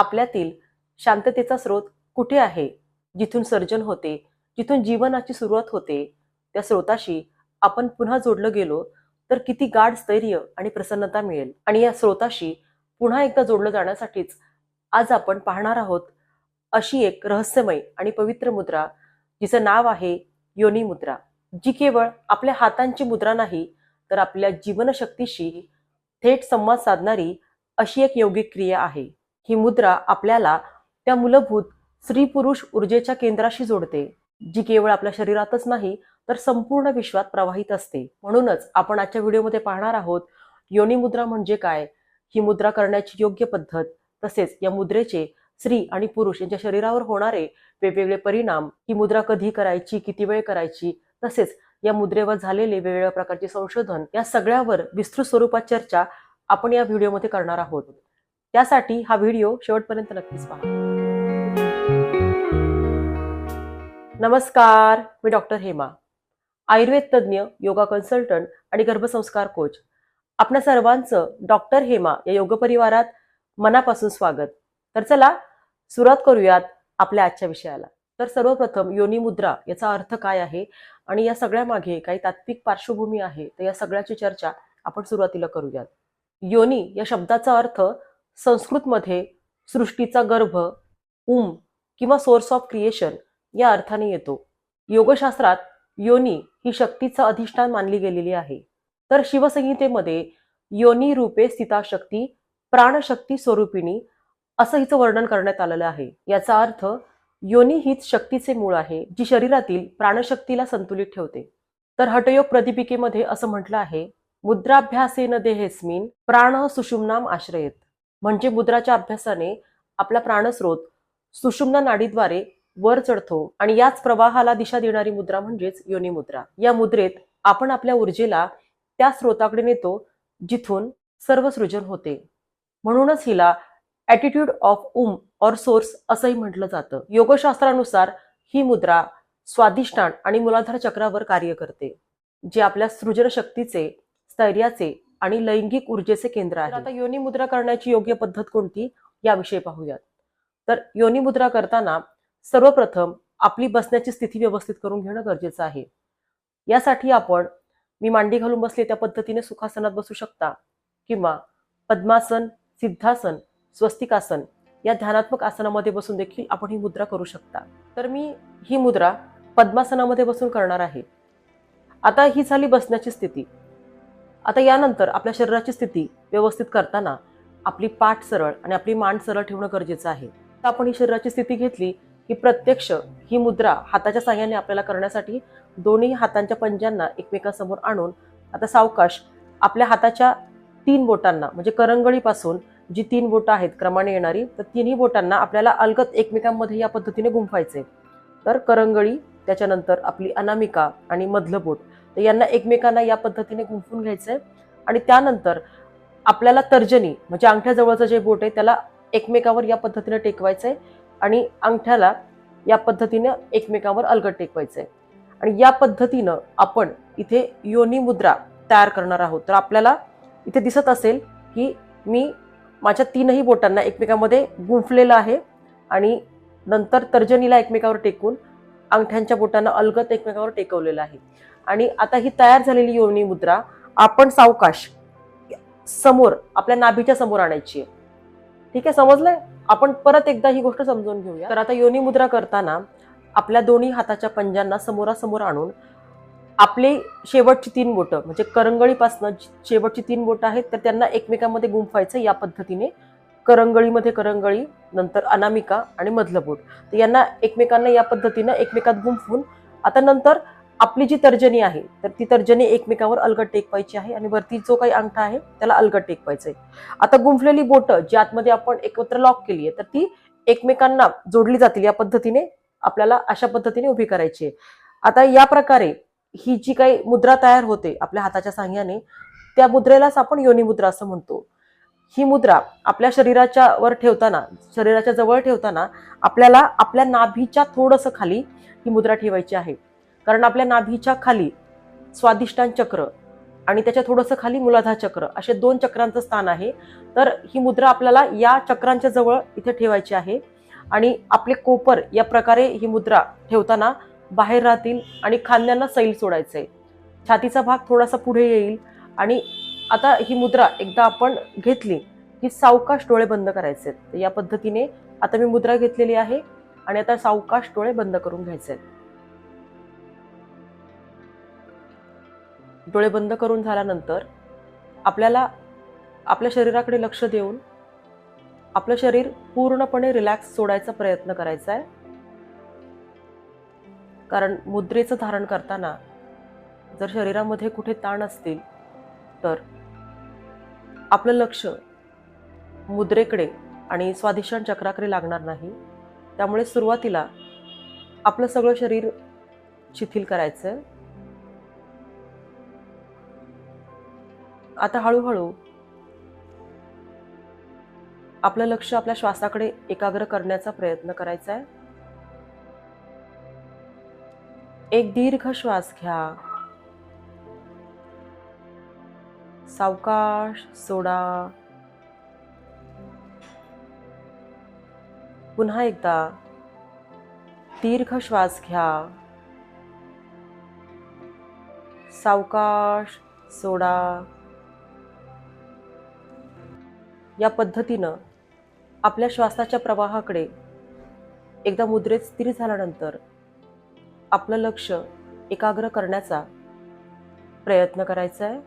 आपल्यातील शांततेचा स्रोत कुठे आहे? जिथून सर्जन होते जिथून जीवनाची सुरुवात होते त्या स्रोताशी आपण पुन्हा जोडलं गेलो तर किती गाढ स्थैर्य आणि प्रसन्नता मिळेल. आणि या स्रोताशी पुन्हा एकदा जोडलं जाण्यासाठीच आज आपण पाहणार आहोत अशी एक रहस्यमय आणि पवित्र मुद्रा जिचं नाव आहे योनी मुद्रा जी केवळ आपल्या हातांची मुद्रा नाही तर आपल्या जीवनशक्तीशी थेट संवाद साधणारी अशी एक योगिक क्रिया आहे. ही मुद्रा आपल्याला त्या मूलभूत स्त्री पुरुष ऊर्जेच्या केंद्राशी जोडते जी केवळ आपल्या शरीरातच नाही तर संपूर्ण विश्वात प्रवाहित असते. म्हणूनच आपण आजच्या व्हिडिओमध्ये पाहणार आहोत योनी मुद्रा म्हणजे काय? ही मुद्रा करण्याची योग्य पद्धत तसेच या मुद्रेचे स्त्री आणि पुरुष यांच्या शरीरावर होणारे वेगवेगळे परिणाम ही मुद्रा कधी करायची किती वेळ करायची तसेच या मुद्रेवर झालेले वेगवेगळ्या प्रकारचे संशोधन या सगळ्यावर विस्तृत स्वरूपात चर्चा आपण या व्हिडिओमध्ये करणार आहोत. त्यासाठी हा व्हिडिओ शेवटपर्यंत नक्कीच पहा. नमस्कार मी डॉक्टर हेमा आयुर्वेद तज्ज्ञ योगा कन्सल्टंट आणि गर्भसंस्कार कोच. आपल्या सर्वांचं डॉक्टर हेमा या योग परिवारात मनापासून स्वागत. तर चला सुरुवात करूयात आपल्या आजच्या विषयाला. तर सर्वप्रथम योनी मुद्रा याचा अर्थ काय आहे? आणि या सगळ्यामागे काही तात्विक पार्श्वभूमी आहे तर या सगळ्याची चर्चा आपण सुरुवातीला करूयात. योनी या शब्दाचा अर्थ संस्कृतमध्ये सृष्टीचा गर्भ उम किंवा सोर्स ऑफ क्रिएशन या अर्थाने येतो. योगशास्त्रात योनी ही शक्तीचं अधिष्ठान मानली गेलेली आहे. तर शिवसंहितेमध्ये योनी रूपे स्थिता शक्ती प्राणशक्ती स्वरूपिणी असं हिचं वर्णन करण्यात आलेलं आहे. याचा अर्थ योनी हीच शक्तीचे मूळ आहे जी शरीरातील प्राणशक्तीला संतुलित ठेवते. तर हटयोग प्रदीपिकेमध्ये असं म्हटलं आहे मुद्राभ्यासेन देहेस्मिन प्राण सुषुम्नाम आश्रयेत. म्हणजे मुद्राच्या अभ्यासाने आपला प्राणस्रोत सुषुम्ना नाडीद्वारे वर चढतो आणि याच प्रवाहाला दिशा देणारी मुद्रा म्हणजेच योनी मुद्रा. या मुद्रेत आपण आपल्या ऊर्जेला त्या स्रोताकडे नेतो जिथून सर्व सृजन होते. म्हणूनच हिला attitude of um or source असंही म्हटलं जातं. योगशास्त्रानुसार ही मुद्रा स्वादिष्टान आणि मुलाधार चक्रावर कार्य करते जे आपल्या सृजन शक्तीचे स्थैर्याचे आणि लैंगिक ऊर्जेचे केंद्र आहे आता योनी मुद्रा करण्याची योग्य पद्धत कोणती? याविषयी पाहूयात. तर योनी मुद्रा करताना सर्वप्रथम आपली बसण्याची स्थिती व्यवस्थित करून घेणं गरजेचं आहे. यासाठी आपण मी मांडी घालून बसले त्या पद्धतीने सुखासनात बसू शकता किंवा पद्मासन सिद्धासन स्वस्तिकासन या ध्यानात्मक आसनामध्ये बसून देखील आपण ही मुद्रा करू शकता. तर मी ही मुद्रा पद्मासनामध्ये बसून करणार आहे. आता ही झाली बसण्याची स्थिती. आता यानंतर आपल्या शरीराची स्थिती व्यवस्थित करताना आपली पाठ सरळ आणि आपली मान सरळ ठेवणं गरजेचं आहे. तर आपण ही शरीराची स्थिती घेतली की प्रत्यक्ष ही मुद्रा हाताच्या साह्याने आपल्याला करण्यासाठी दोन्ही हातांच्या पंजांना एकमेकांसमोर आणून आता सावकाश आपल्या हाताच्या तीन बोटांना म्हणजे करंगळीपासून जी तीन बोटं आहेत क्रमाने येणारी तर तिन्ही बोटांना आपल्याला अलगत एकमेकांमध्ये या पद्धतीने गुंफायचे. तर करंगळी त्याच्यानंतर आपली अनामिका आणि मधलं बोट. तर यांना एकमेकांना या पद्धतीने गुंफून घ्यायचंय. आणि त्यानंतर आपल्याला तर्जनी म्हणजे अंगठ्याजवळचं जे बोट आहे त्याला एकमेकावर या पद्धतीने टेकवायचंय आणि अंगठ्याला या पद्धतीनं एकमेकावर अलगट टेकवायचंय. आणि या पद्धतीनं आपण इथे योनी मुद्रा तयार करणार आहोत. तर आपल्याला इथे दिसत असेल की मी माझ्या तीनही बोटांना एकमेकामध्ये गुंफलेलं आहे आणि नंतर तर्जनीला एकमेकावर टेकून अंगठ्यांच्या बोटांना अलगत एकमेकावर टेकवलेलं आहे. आणि आता ही तयार झालेली योनी मुद्रा आपण सावकाश समोर आपल्या नाभीच्या समोर आणायची आहे. ठीक आहे समजलंय? आपण परत एकदा ही गोष्ट समजून घेऊया. तर आता योनी मुद्रा करताना आपल्या दोन्ही हाताच्या पंजांना समोरासमोर आणून आपले शेवटची तीन बोटं म्हणजे करंगळीपासनं शेवटची तीन बोटं आहेत तर त्यांना एकमेकांमध्ये गुंफायचं या पद्धतीने. करंगळीमध्ये करंगळी नंतर अनामिका आणि मधलं बोट. तर यांना एकमेकांना या पद्धतीनं एकमेकात गुंफून आता नंतर आपली जी तर्जनी आहे तर ती तर्जनी एकमेकावर अलगट टेकवायची आहे आणि वरती जो काही अंगठा आहे त्याला अलगट टेकवायचं आहे आता गुंफलेली बोटं जी आतमध्ये आपण एकत्र लॉक केली आहे तर ती एकमेकांना जोडली जातील या पद्धतीने आपल्याला अशा पद्धतीने उभी करायची आहे. आता या प्रकारे ही जी काही मुद्रा तयार होते आपल्या हाताच्या साह्याने त्या मुद्रेलाच आपण योनी मुद्रा असं म्हणतो. ही मुद्रा आपल्या शरीराच्या वर ठेवताना शरीराच्या जवळ ठेवताना आपल्याला आपल्या नाभीच्या थोडंसं खाली ही मुद्रा ठेवायची आहे. कारण आपल्या नाभीच्या खाली स्वादिष्टान चक्र आणि त्याच्या थोडंसं खाली मुलाधार चक्र असे दोन चक्रांचं स्थान आहे. तर ही मुद्रा आपल्याला या चक्रांच्या जवळ इथे ठेवायची आहे. आणि आपले कोपर या प्रकारे ही मुद्रा ठेवताना बाहेर राहतील आणि खांद्यांना सैल सोडायचं आहे छातीचा भाग थोडासा पुढे येईल आणि आता ही मुद्रा एकदा आपण घेतली की सावकाश डोळे बंद करायचे आहेत या पद्धतीने आता मी मुद्रा घेतलेली आहे आणि आता सावकाश डोळे बंद करून घ्यायचे आहेत डोळे बंद करून झाल्यानंतर आपल्याला आपल्या शरीराकडे लक्ष देऊन आपलं शरीर पूर्णपणे रिलॅक्स सोडायचा प्रयत्न करायचा आहे. कारण मुद्रेचं धारण करताना जर शरीरामध्ये कुठे ताण असतील तर आपलं लक्ष मुद्रेकडे आणि स्वाधिष्ठान चक्राकडे लागणार नाही. त्यामुळे सुरुवातीला आपलं सगळं शरीर शिथिल करायचं आहे आता हळूहळू आपलं लक्ष आपल्या श्वासाकडे एकाग्र करण्याचा प्रयत्न करायचा आहे. एक दीर्घ श्वास घ्या. सावकाश सोडा. पुन्हा एकदा दीर्घ श्वास घ्या. सावकाश सोडा. या पद्धतीनं आपल्या श्वासाच्या प्रवाहाकडे एकदा मुद्रेत स्थिर झाल्यानंतर आपलं लक्ष एकाग्र करण्याचा प्रयत्न करायचा आहे.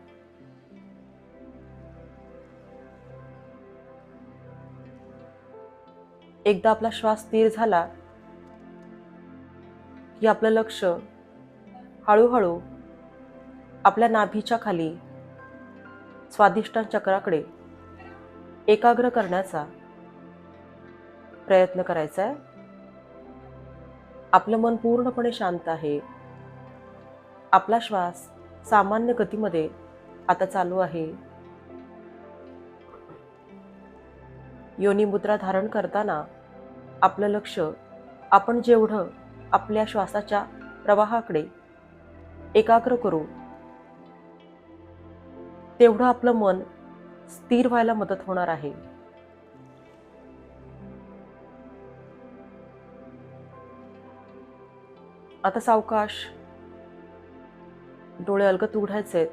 एकदा आपला श्वास स्थिर झाला की आपलं लक्ष हळूहळू आपल्या नाभीच्या खाली स्वादिष्टान चक्राकडे एकाग्र करण्याचा प्रयत्न करायचा आहे. आपलं मन पूर्णपणे शांत आहे. आपला श्वास सामान्य गतीमध्ये आता चालू आहे. योनी मुद्रा धारण करताना आपलं लक्ष आपण जेवढं आपल्या श्वासाच्या प्रवाहाकडे एकाग्र करू तेवढं आपलं मन स्थिर व्हायला मदत होणार आहे. आता सावकाश डोळे अलगत उघडायचे आहेत.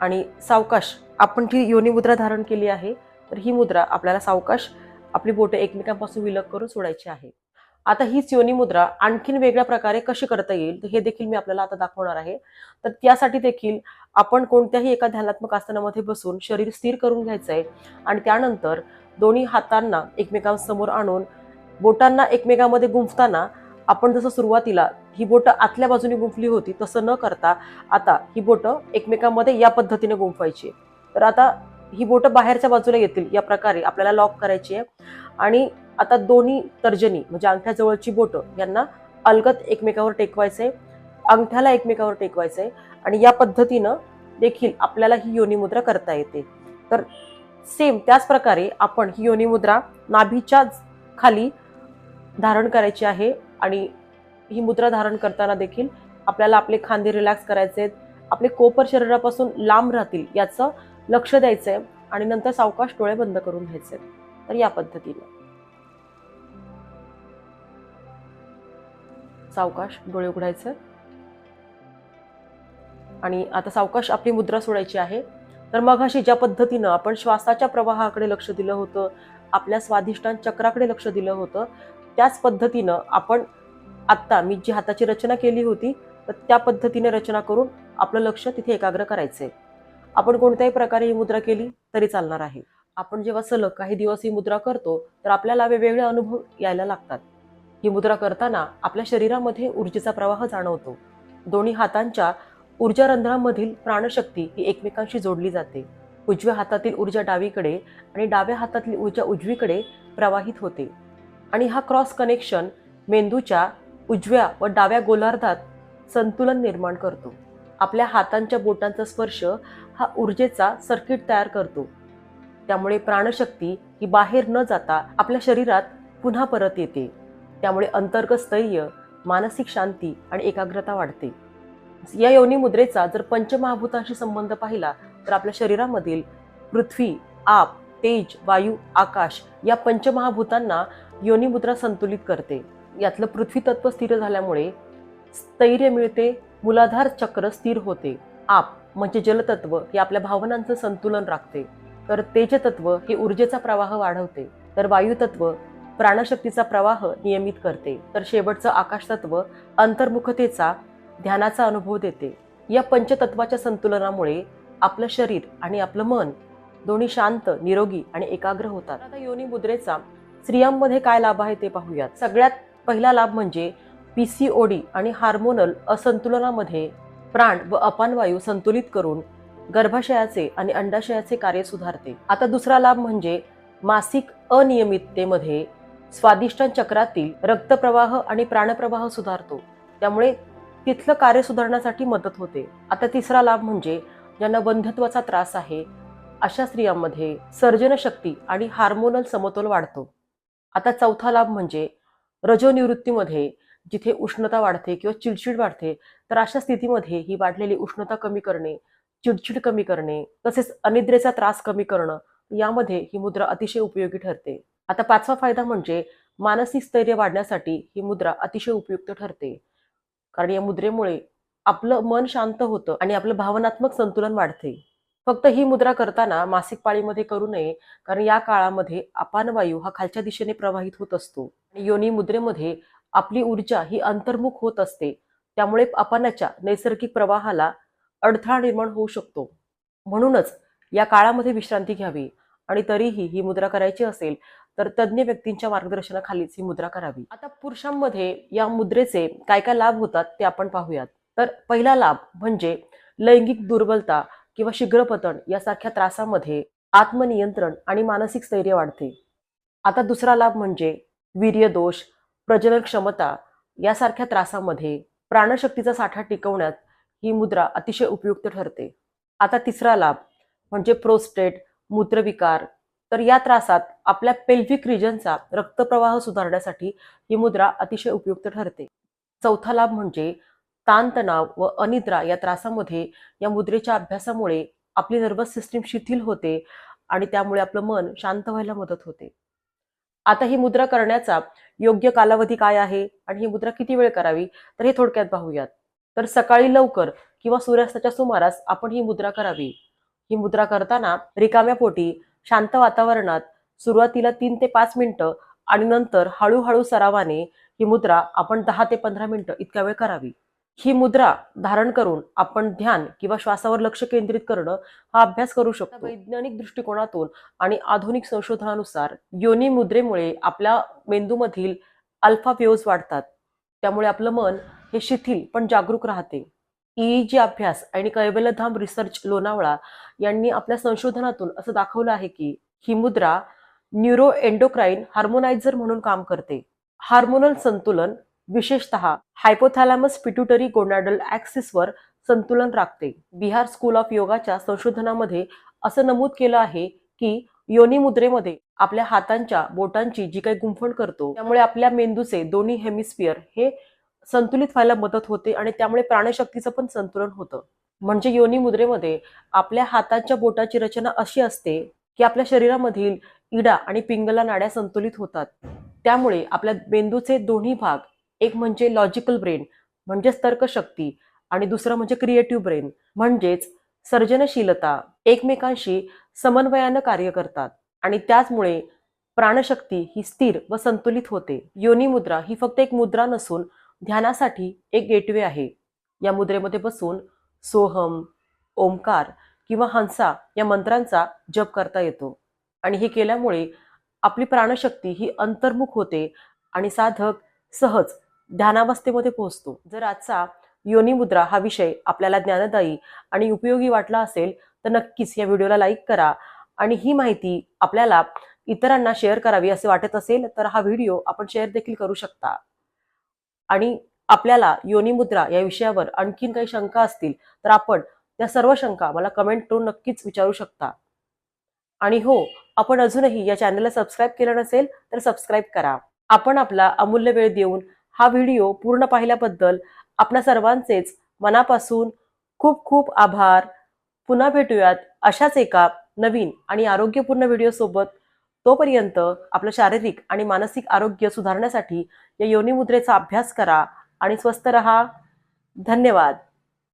आणि सावकाश आपण जी योनी मुद्रा धारण केली आहे तर ही मुद्रा आपल्याला सावकाश आपली बोटे एकमेकांपासून विलग करून सोडायची आहे. आता हीच योनी मुद्रा आणखीन वेगळ्या प्रकारे कशी करता येईल हे देखील मी आपल्याला आता दाखवणार आहे. तर त्यासाठी देखील आपण कोणत्याही एका ध्यानात्मक आसनामध्ये बसून शरीर स्थिर करून घ्यायचं आहे आणि त्यानंतर दोन्ही हातांना एकमेकांसमोर आणून बोटांना एकमेकांमध्ये गुंफताना आपण जसं सुरुवातीला ही बोटं आतल्या बाजूने गुंफली होती तसं न करता आता ही बोटं एकमेकांमध्ये या पद्धतीने गुंफायची तर आता ही बोटं बाहेरच्या बाजूला येतील या प्रकारे आपल्याला लॉक करायची आहे. आणि आता दोन्ही तर्जनी म्हणजे अंगठ्याजवळची बोटं यांना अलगत एकमेकावर टेकवायचंय अंगठ्याला एकमेकावर टेकवायचंय आणि या पद्धतीनं देखील आपल्याला ही योनी मुद्रा करता येते. तर सेम त्याच प्रकारे आपण ही योनी मुद्रा नाभीच्या खाली धारण करायची आहे आणि ही मुद्रा धारण करताना देखील आपल्याला आपले खांदे रिलॅक्स करायचे आहेत आपले कोपर शरीरापासून लांब राहतील याचं लक्ष द्यायचं आहे आणि नंतर सावकाश डोळे बंद करून घ्यायचे तर या पद्धतीनं. सावकाश डोळे उघडायचं. आणि आता सावकाश आपली मुद्रा सोडायची आहे. तर मग अशी ज्या पद्धतीनं आपण श्वासाच्या प्रवाहाकडे लक्ष दिलं होतं आपल्या स्वादिष्टान चक्राकडे लक्ष दिलं होतं त्याच पद्धतीनं आपण आत्ता मी जी हाताची रचना केली होती तर त्या पद्धतीने रचना करून आपलं लक्ष तिथे एकाग्र करायचंय. आपण कोणत्याही प्रकारे ही मुद्रा केली तरी चालणार आहे. आपण जेव्हा सलग काही दिवस ही मुद्रा करतो तर आपल्याला वेगवेगळे अनुभव यायला लागतात. ही मुद्रा करताना आपल्या शरीरामध्ये ऊर्जेचा प्रवाह जाणवतो. दोन्ही हातांच्या ऊर्जा रंध्रामधील प्राणशक्ती ही एकमेकांशी जोडली जाते. उजव्या हातातील ऊर्जा डावीकडे आणि डाव्या हातातील ऊर्जा उजवीकडे प्रवाहित होते. आणि हा क्रॉस कनेक्शन मेंदूच्या उजव्या व डाव्या गोलार्धात संतुलन निर्माण करतो. आपल्या हातांच्या बोटांचा स्पर्श हा ऊर्जेचा सर्किट तयार करतो. त्यामुळे प्राणशक्ती ही बाहेर न जाता आपल्या शरीरात पुन्हा परत येते. त्यामुळे अंतर्गत स्थैर्य मानसिक शांती आणि एकाग्रता वाढते. या योनी मुद्रेचा जर पंचमहाभूतांशी संबंध पाहिला तर आपल्या शरीरामधील पृथ्वी आप तेज वायू आकाश या पंचमहाभूतांना योनी मुद्रा संतुलित करते. यातलं पृथ्वी तत्व स्थिर झाल्यामुळे स्थैर्य मिळते मूलाधार चक्र स्थिर होते. आप म्हणजे जलतत्व हे आपल्या भावनांचं संतुलन राखते. तर तेजतत्व हे ऊर्जेचा प्रवाह वाढवते. तर वायुतत्व प्राणशक्तीचा प्रवाह नियमित करते. तर शेवटचं आकाशतत्व अंतर्मुखतेचा ध्यानाचा अनुभव देते. या पंचतत्वाच्या संतुलनामुळे आपलं शरीर आणि आपलं मन दोन्ही शांत निरोगी आणि एकाग्र होतात. आता योनी मुद्रेचा स्त्रियांमध्ये काय लाभ आहे ते पाहूयात. सगळ्यात पहिला लाभ म्हणजे पी सी ओ डी आणि हार्मोनल असंतुलनामध्ये प्राण व अपानवायू संतुलित करून गर्भाशयाचे आणि अंडाशयाचे कार्य सुधारते. आता दुसरा लाभ म्हणजे मासिक अनियमिततेमध्ये स्वादिष्टान चक्रातील रक्तप्रवाह आणि प्राणप्रवाह सुधारतो. त्यामुळे तिथलं कार्य सुधारण्यासाठी मदत होते. आता तिसरा लाभ म्हणजे ज्यांना बंधत्वाचा त्रास आहे अशा स्त्रियांमध्ये सर्जनशक्ती आणि हार्मोनल समतोल वाढतो. आता चौथा लाभ म्हणजे रजोनिवृत्तीमध्ये जिथे उष्णता वाढते किंवा चिडचिड वाढते तर अशा स्थितीमध्ये ही वाढलेली उष्णता कमी करणे चिडचिड कमी करणे तसेच अनिद्रेचा त्रास कमी करणं यामध्ये ही मुद्रा अतिशय उपयोगी ठरते. आता पाचवा फायदा म्हणजे मानसिक स्थैर्य वाढण्यासाठी ही मुद्रा अतिशय उपयुक्त ठरते. कारण या मुद्रेमुळे आपलं मन शांत होतं आणि आपलं भावनात्मक संतुलन वाढते. फक्त ही मुद्रा करताना मासिक पाळीमध्ये करू नये कारण या काळामध्ये अपानवायू हा खालच्या दिशेने प्रवाहित होत असतो. आणि योनी मुद्रेमध्ये आपली ऊर्जा ही अंतर्मुख होत असते. त्यामुळे अपानाच्या नैसर्गिक प्रवाहाला अडथळा निर्माण होऊ शकतो. म्हणूनच या काळामध्ये विश्रांती घ्यावी आणि तरीही ही मुद्रा करायची असेल तर तज्ज्ञ व्यक्तींच्या मार्गदर्शनाखालीच ही मुद्रा करावी. आता पुरुषांमध्ये या मुद्रेचे काय काय लाभ होतात ते आपण पाहूयात. तर पहिला लाभ म्हणजे लैंगिक दुर्बलता किंवा शीघ्रपतन यासारख्या त्रासामध्ये आत्मनियंत्रण आणि मानसिक स्थैर्य वाढते. आता दुसरा लाभ म्हणजे वीर्यदोष प्रजनन क्षमता यासारख्या त्रासामध्ये प्राणशक्तीचा साठा टिकवण्यात ही मुद्रा अतिशय उपयुक्त ठरते. आता तिसरा लाभ म्हणजे प्रोस्टेट मूत्रविकार तर या त्रासात आपल्या पेल्फिक रिजनचा रक्तप्रवाह सुधारण्यासाठी ही मुद्रा अतिशय उपयुक्त ठरते. चौथा लाभ म्हणजे ताणतणाव व अनिद्रा या त्रासामध्ये या मुद्रेच्या अभ्यासामुळे आपली नर्वस सिस्टीम शिथिल होते आणि त्यामुळे आपलं मन शांत व्हायला मदत होते. आता ही मुद्रा करण्याचा योग्य कालावधी काय आहे आणि ही मुद्रा किती वेळ करावी तर हे थोडक्यात पाहूयात. तर सकाळी लवकर किंवा सूर्यास्ताच्या सुमारास आपण ही मुद्रा करावी. ही मुद्रा करताना रिकाम्या पोटी शांत वातावरणात सुरुवातीला तीन ते पाच मिनिटं आणि नंतर हळूहळू सरावाने ही मुद्रा आपण दहा ते पंधरा मिनिटं इतक्या वेळ करावी. ही मुद्रा धारण करून आपण ध्यान किंवा श्वासावर लक्ष केंद्रित करणं हा अभ्यास करू शकतो. वैज्ञानिक दृष्टिकोनातून आणि आधुनिक संशोधनानुसार योनी मुद्रेमुळे आपल्या मेंदूमधील अल्फा वेव्ज वाढतात. त्यामुळे आपलं मन हे शिथिल पण जागरूक राहते. ईईजी अभ्यास आणि कैबलधाम रिसर्च लोणावळा यांनी आपल्या संशोधनातून असं दाखवलं आहे की ही मुद्रा न्यूरो एन्डोक्राईन हार्मोनायझर म्हणून काम करते. हार्मोनल संतुलन विशेषतः हायपोथॅलॅमस पिट्युटरी गोनाडल ऍक्सिसवर संतुलन राखते. बिहार स्कूल ऑफ योगाच्या संशोधनामध्ये असं नमूद केलं आहे की योनी मुद्रेमध्ये आपल्या हातांच्या बोटांची जी काही गुंफण करतो त्यामुळे आपल्या मेंदूचे दोन्ही हेमिस्फिअर हे संतुलित व्हायला मदत होते आणि त्यामुळे प्राणशक्तीचं पण संतुलन होतं. म्हणजे योनी मुद्रेमध्ये आपल्या हाताच्या बोटाची रचना अशी असते की आपल्या शरीरामधील इडा आणि पिंगला नाड्या संतुलित होतात. त्यामुळे आपल्या मेंदूचे दोन्ही भाग एक म्हणजे लॉजिकल ब्रेन म्हणजेच तर्कशक्ती आणि दुसरं म्हणजे क्रिएटिव्ह ब्रेन म्हणजेच सर्जनशीलता एकमेकांशी समन्वयानं कार्य करतात आणि त्याचमुळे प्राणशक्ती ही स्थिर व संतुलित होते. योनी मुद्रा ही फक्त एक मुद्रा नसून ध्यानासाठी एक गेटवे आहे. या मुद्रेमध्ये बसून सोहम ओमकार किंवा हंसा या मंत्रांचा जप करता येतो. आणि हे केल्यामुळे आपली प्राणशक्ती ही अंतर्मुख होते आणि साधक सहज ध्यानावस्थेमध्ये पोहोचतो. जर आजचा योनी मुद्रा हा विषय आपल्याला ज्ञानदायी आणि उपयोगी वाटला असेल तर नक्कीच या व्हिडिओला लाईक करा आणि ही माहिती आपल्याला इतरांना शेअर करावी असे वाटत असेल तर हा व्हिडिओ आपण शेअर देखील करू शकता. आणि आपल्याला योनी मुद्रा या विषयावर आणखीन काही शंका असतील तर आपण त्या सर्व शंका मला कमेंट करून नक्कीच विचारू शकता. आणि हो आपण अजूनही या चॅनलला सबस्क्राईब केलं नसेल तर सबस्क्राईब करा. आपण आपला अमूल्य वेळ देऊन हा व्हिडिओ पूर्ण पाहिल्याबद्दल आपल्या सर्वांचेच मनापासून खूप खूप आभार. पुन्हा भेटूयात अशाच एका नवीन आणि आरोग्यपूर्ण व्हिडिओसोबत तोपर्यंत आपलं शारीरिक आणि मानसिक आरोग्य सुधारण्यासाठी या योनिमुद्रेचा अभ्यास करा आणि स्वस्थ रहा. धन्यवाद.